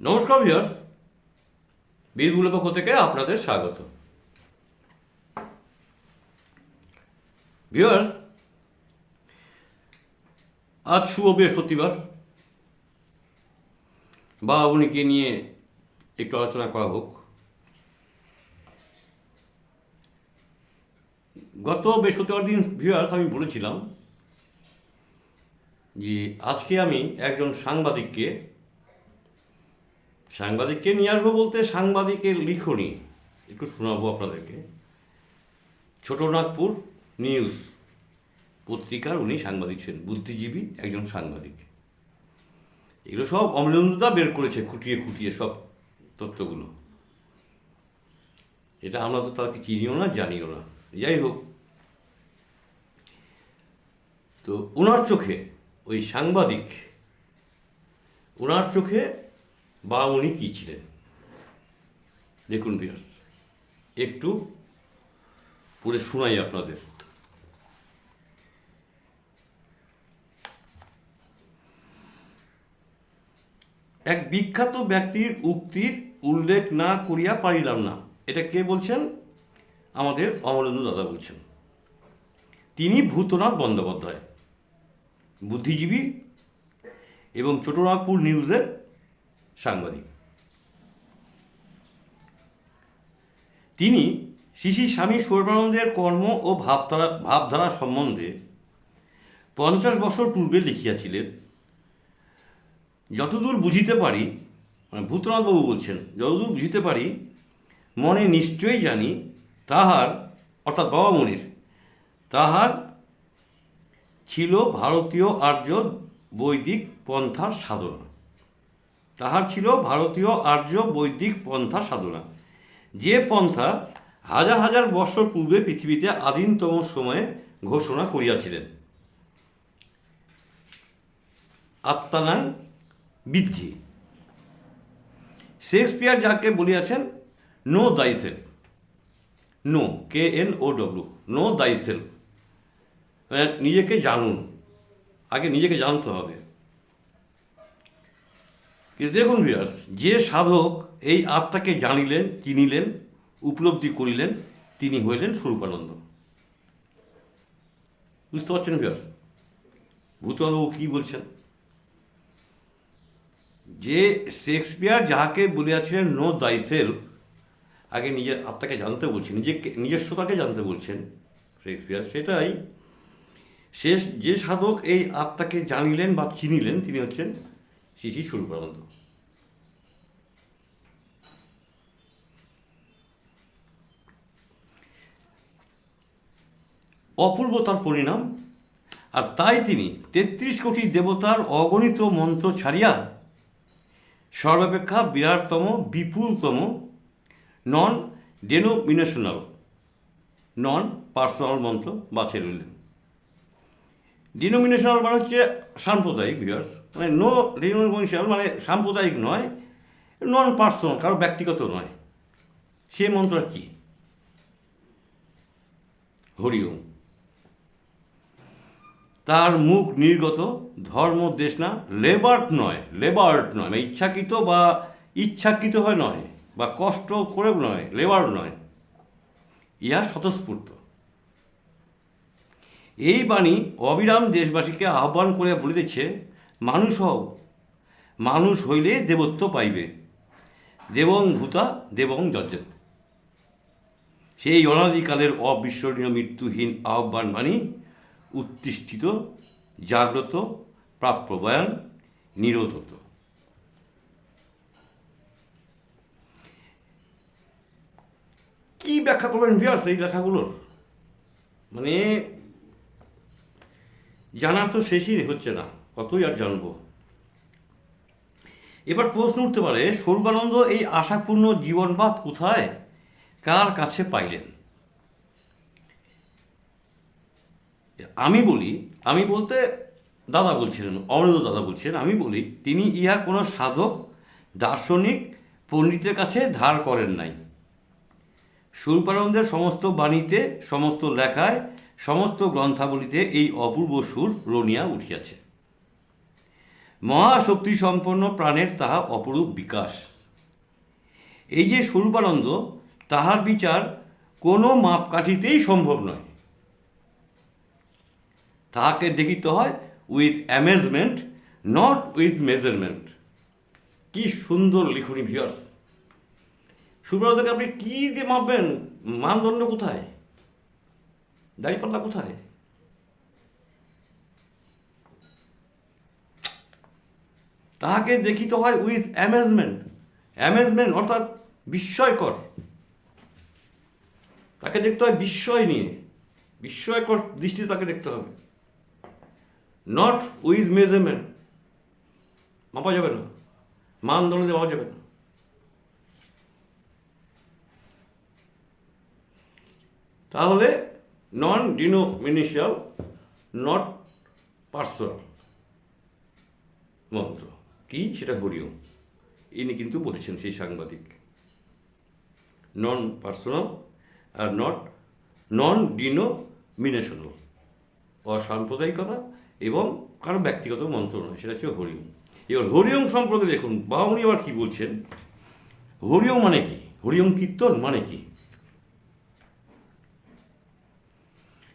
নমস্কার ভিউয়ার্স। বীরগুলোর পক্ষ থেকে আপনাদের স্বাগত। ভিউয়ার্স, আজ শুভ বৃহস্পতিবার। বা উনিকে নিয়ে একটু আলোচনা করা হোক। গত বৃহস্পতিবার দিন ভিউয়ার্স, আমি বলেছিলাম যে আজকে আমি একজন সাংবাদিককে সাংবাদিককে নিয়ে আসব বলতে সাংবাদিকের লিখনি। একটু শোনাবো আপনাদেরকে। ছোটনাগপুর নিউজ পত্রিকার উনি সাংবাদিক ছিলেন, বুদ্ধিজীবী একজন সাংবাদিক। এগুলো সব অমলেন্দুদা বের করেছে খুঁটিয়ে খুঁটিয়ে সব তথ্যগুলো। এটা আমরা তো তাকে চিনিও না, জানিও না। যাই হোক। তো ওনার চোখে, ওই সাংবাদিক ওনার চোখে বা উনি কী ছিলেন দেখুন বিয়ার্স একটু পড়ে শোনাই আপনাদের। এক বিখ্যাত ব্যক্তির উক্তির উল্লেখ না করিয়া পারিলাম না। এটা কে বলছেন? আমাদের অমরেন্দ্র দাদা বলছেন। তিনি ভূতনাথ বন্দ্যোপাধ্যায়, বুদ্ধিজীবী এবং ছোটনাগপুর নিউজের সাংবাদিক। তিনি শিশি স্বামী সর্বানন্দের কর্ম ও ভাবধারা ভাবধারা সম্বন্ধে পঞ্চাশ বছর পূর্বে লিখিয়াছিলেন। যতদূর বুঝিতে পারি মানে ভূতনাথবাবু বলছেন, যতদূর বুঝিতে পারি, মনে নিশ্চয়ই জানি, তাহার, অর্থাৎ বাবা মনির তাহার ছিল ভারতীয় আর্য বৈদিক পন্থার সাধনা। তাহার ছিল ভারতীয় আর্য বৈদিক পন্থা সাধনা। যে পন্থা হাজার হাজার বৎসর পূর্বে পৃথিবীতে আদিমতম সময়ে ঘোষণা করিয়াছিলেন। আত্মানাং বৃদ্ধি। শেক্সপিয়ার যাকে বলিয়াছেন, know thyself. Know, K N O W know thyself. নিজেকে জানুন। আগে নিজেকে জানতে হবে। কিন্তু দেখুন ভিয়ার্স যে সাধক এই আত্মাকে জানিলেন, চিনিলেন, উপলব্ধি করিলেন, তিনি হইলেন স্বরূপানন্দ। বুঝতে পারছেন ভিয়ার্স ভূতবাবু কী বলছেন? যে শেক্সপিয়ার যাহাকে বলিয়াছিলেন নো দাইসেল আগে নিজের আত্মাকে জানতে বলছেন নিজেকে নিজস্বতাকে জানতে বলছেন শেক্সপিয়ার, সেটাই। শেষ, যে সাধক এই আত্মাকে জানিলেন বা চিনিলেন, তিনি হচ্ছেন শ্রী শ্রী স্বরূপানন্দ অপূর্ব তার পরিণাম, আর তাই তিনি তেত্রিশ কোটি দেবতার অগণিত মন্ত্র ছাড়িয়া সর্বাপেক্ষা বিরাটতম, বিপুলতম নন ডেনোমিনেশনাল নন পার্সোনাল মন্ত্র বাছে রইলেন ডিনোমিনেশনাল মানে হচ্ছে সাম্প্রদায়িক ভিউয়ার্স মানে নো ডিনোমিনেশনাল মানে সাম্প্রদায়িক নয় নন পার্সোনাল কারও ব্যক্তিগত নয়। সে মন্ত্র কি? হরিওম তার মুখ নির্গত, ধর্ম দেশ না লেবার্ট নয় লেবার্ট নয় মানে ইচ্ছাকৃত বা ইচ্ছাকৃত হয় নয়, বা কষ্ট করে নয় লেবার্ট নয়। ইহা স্বতঃস্ফূর্ত। এই বাণী অবিরাম দেশবাসীকে আহ্বান করে বলিতেছে, মানুষ হও, মানুষ হইলে দেবত্ব পাইবে। দেবং ভূতা, দেবং যজ্জত। সেই অনাদিকালের অবিস্মরণীয় মৃত্যুহীন আহ্বান বাণী উত্তিষ্ঠিত, জাগ্রত, প্রাপ্যবয়ান, নিরোধত। কি ব্যাখ্যা করবেন ভিয়ার্স এই লেখাগুলোর? মানে জানার তো শেষই হচ্ছে না, কতই আর জানব? এবার প্রশ্ন উঠতে পারে স্বরূপানন্দ এই আশাপূর্ণ জীবনবাদ কোথায়? কার কাছে পাইলেন? আমি বলি, আমি বলতে দাদা বলছিলেন, অমরেন্দ্র দাদা বলছেন আমি বলি, তিনি ইহা কোনো সাধক, দার্শনিক, পণ্ডিতের কাছে ধার করেন নাই। সুরপানন্দের সমস্ত বাণীতে, সমস্ত লেখায় সমস্ত গ্রন্থাবলীতে এই অপূর্ব সুর রনিয়া উঠিয়াছে। মহাশক্তি সম্পন্ন প্রাণের তাহা অপরূপ বিকাশ। এই যে স্বরূপানন্দ, তাহার বিচার কোনো মাপকাঠিতেই সম্ভব নয়। তাহাকে দেখিতে হয় with amazement not with measurement কি সুন্দর লিখুনি ভিয়ার্স সুব্রতকে আপনি কী দিয়ে মাপবেন? মানদণ্ড কোথায়? দাঁড়িপাল্লা কোথায়? তাহাকে দেখিতে হয় উইথ অ্যামেজমেন্ট অ্যামেজমেন্ট অর্থাৎ বিস্ময়কর। তাকে দেখতে হয় বিস্ময় নিয়ে। বিস্ময়কর দৃষ্টিতে তাকে দেখতে হবে। নট উইথ মেজারমেন্ট মাপা যাবে না। মানদণ্ড দেওয়া যাবে না। তাহলে নন ডিনোমিনেশিয়াল নট পার্সোনাল মন্ত্র। কি সেটা হরিওম ইনি কিন্তু বলেছেন সেই সাংবাদিক। নন পার্সোনাল আর নট নন ডিনোমিনেশনাল অসাম্প্রদায়িকতা এবং কারও ব্যক্তিগত মন্ত্র নয়, সেটা হচ্ছে হরিওম এবার হরিওম সম্পর্কে দেখুন বাউনি আবার কী বলছেন? হরিওম মানে কি? হরিওম কীর্তন মানে কি?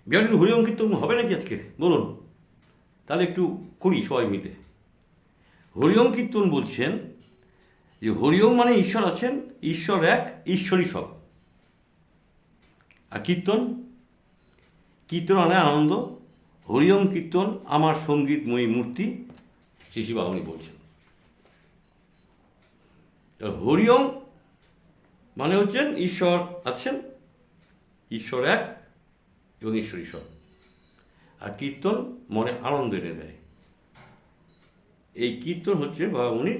বিহার হরিওম কীর্তন হবে নাকি আজকে? বলুন। তাহলে একটু করি সবাই মিলে। হরিওম কীর্তন বলছেন যে হরিওম মানে ঈশ্বর আছেন, ঈশ্বর এক, ঈশ্বরই সব। আর কীর্তন? কীর্তন মানে আনন্দ। হরিওম কীর্তন আমার সংগীত সঙ্গীতময়ী মূর্তি শিশি বাবনী বলছেন। হরিওম মানে হচ্ছেন ঈশ্বর আছেন, ঈশ্বর এক এবং ঈশ্বরী সব আর কীর্তন মনে আনন্দ এনে দেয়। এই কীর্তন হচ্ছে বাবামণির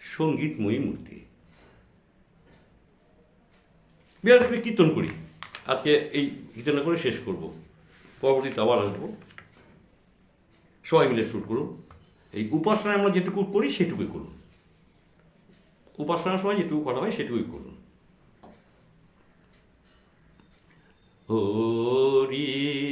সঙ্গীতময়ী মূর্তি। বিরাট একটা কীর্তন করি। আজকে এই কীর্তন করে শেষ করব। পরবর্তীতে আবার আসব। সবাই মিলে শুট করুন। এই উপাসনায় আমরা যেটুকু করি, সেটুকুই করুন। উপাসনার সময় যেটুকু করা হয়, সেটুকুই করুন। হরি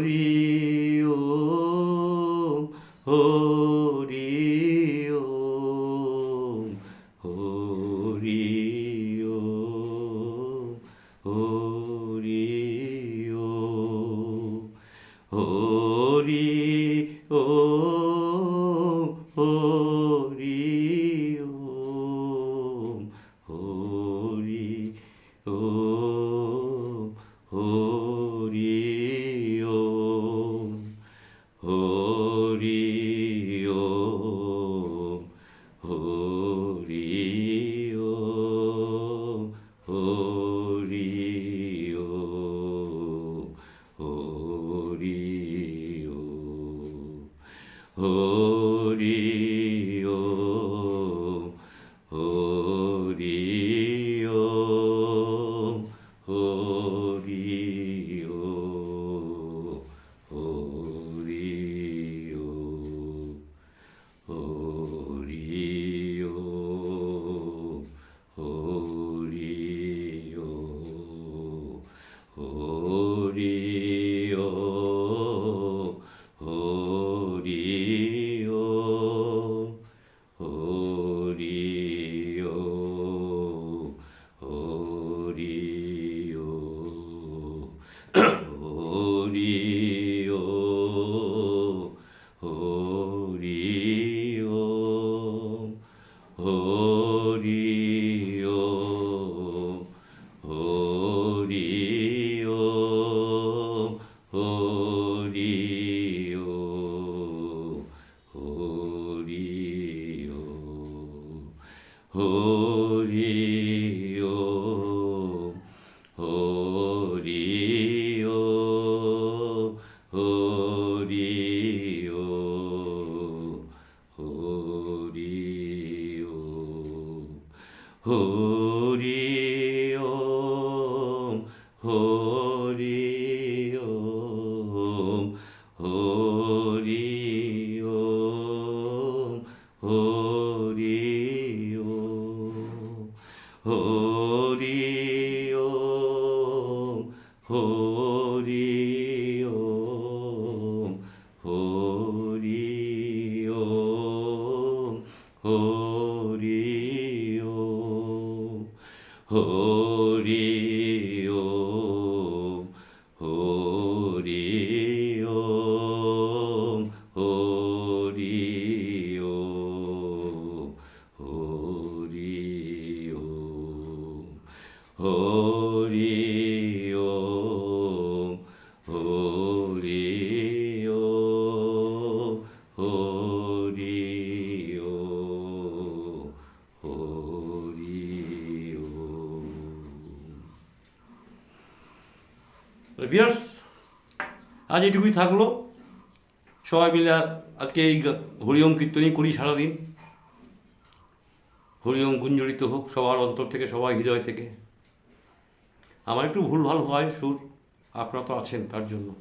り和 호리요 호리요 호리요 호리요 호리요 호리요 호리요. হরি। বিয়ার্স, আজ এটুকুই থাকল। সবাই মিলে আজকে এই হরিওম কীর্তনই করি সারাদিন। হরিওম গুঞ্জরিত হোক, সবার অন্তর থেকে, সবাই হৃদয় থেকে। আমার একটু ভুল ভালো হয়, সুর। আপনারা তো আছেন তার জন্য।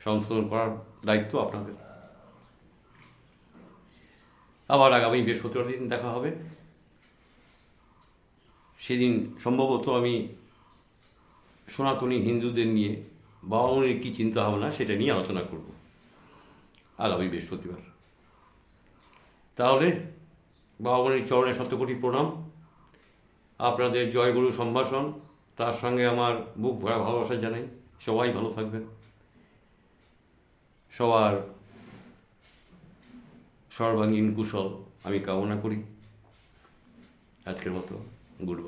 সংশোধন করার দায়িত্ব আপনাদের। আবার আগামী বৃহস্পতিবার দিন দেখা হবে। সেদিন সম্ভবত আমি সনাতনী হিন্দুদের নিয়ে বাবামনির কী চিন্তা ভাবনা সেটা নিয়ে আলোচনা করব। আগামী বৃহস্পতিবার। তাহলে বাবা বাবামনির চরণে শতকোটি প্রণাম। আপনাদের জয়গুরু সম্ভাষণ, তার সঙ্গে আমার বুক ভরা ভালোবাসা জানাই। সবাই ভালো থাকবেন। সবার সর্বাঙ্গীন কুশল আমি কামনা করি। আজকের মতো গুড